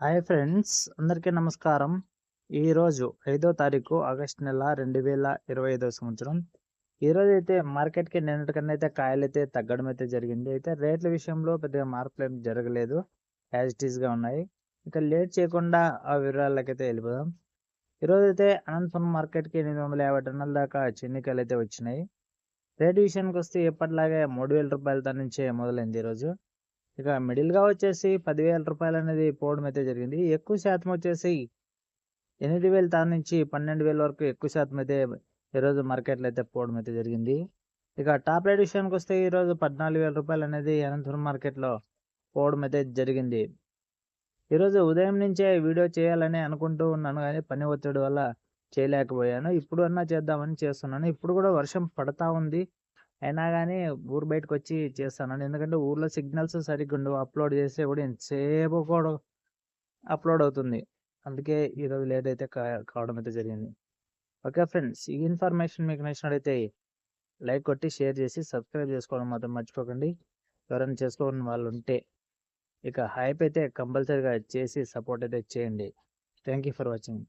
Hi friends అందరికీ నమస్కారం. ఈరోజు ఐదో తారీఖు ఆగస్ట్ నెల రెండు వేల ఇరవై ఐదో సంవత్సరం. ఈరోజు అయితే మార్కెట్కి నిన్నటికన్నా అయితే కాయలు అయితే తగ్గడం అయితే జరిగింది. అయితే రేట్ల విషయంలో పెద్దగా మార్పులు ఏం జరగలేదు. యాజ్ ఇట్ ఈస్గా ఉన్నాయి. ఇక లేట్ చేయకుండా ఆ వివరాలకైతే వెళ్ళిపోదాం. ఈరోజు అయితే అనంతపురం మార్కెట్కి ఎనిమిది వందల యాభై టన్నుల దాకా చెన్నికాయలు అయితే వచ్చినాయి. రేటు విషయానికి వస్తే ఎప్పటిలాగే మూడు వేల రూపాయల నుంచే మొదలైంది ఈరోజు ఇక మిడిల్గా వచ్చేసి పదివేల రూపాయలు అనేది పోవడం అయితే జరిగింది. ఎక్కువ శాతం వచ్చేసి ఎనిమిది వేల తాను నుంచి పన్నెండు వేల వరకు ఎక్కువ శాతం అయితే ఈరోజు మార్కెట్లో అయితే పోవడం అయితే జరిగింది. ఇక టాప్ రేట్ విషయానికి వస్తే ఈరోజు పద్నాలుగు వేల రూపాయలు అనేది అనంతపురం మార్కెట్లో పోవడం అయితే జరిగింది. ఈరోజు ఉదయం నుంచే వీడియో చేయాలని అనుకుంటూ ఉన్నాను కానీ పని ఒత్తిడి వల్ల చేయలేకపోయాను. ఇప్పుడు అన్నా చేద్దామని చేస్తున్నాను. ఇప్పుడు కూడా వర్షం పడతా ఉంది. అయినా కానీ ఊరు బయటకు వచ్చి చేస్తాను ఎందుకంటే ఊర్లో సిగ్నల్స్ సరిగ్గా ఉండవు. అప్లోడ్ చేస్తే కూడా ఎంతసేపు కూడా అప్లోడ్ అవుతుంది. అందుకే ఈరోజు లేట్ అయితే కావడం అయితే జరిగింది. ఓకే ఫ్రెండ్స్ ఈ ఇన్ఫర్మేషన్ మీకు నచ్చినట్టయితే లైక్ కొట్టి షేర్ చేసి సబ్స్క్రైబ్ చేసుకోవడం మాత్రం మర్చిపోకండి. ఎవరైనా చేసుకోవడం వాళ్ళు ఉంటే ఇక హైప్ అయితే కంపల్సరీగా చేసి సపోర్ట్ అయితే చేయండి. Thank you for watching.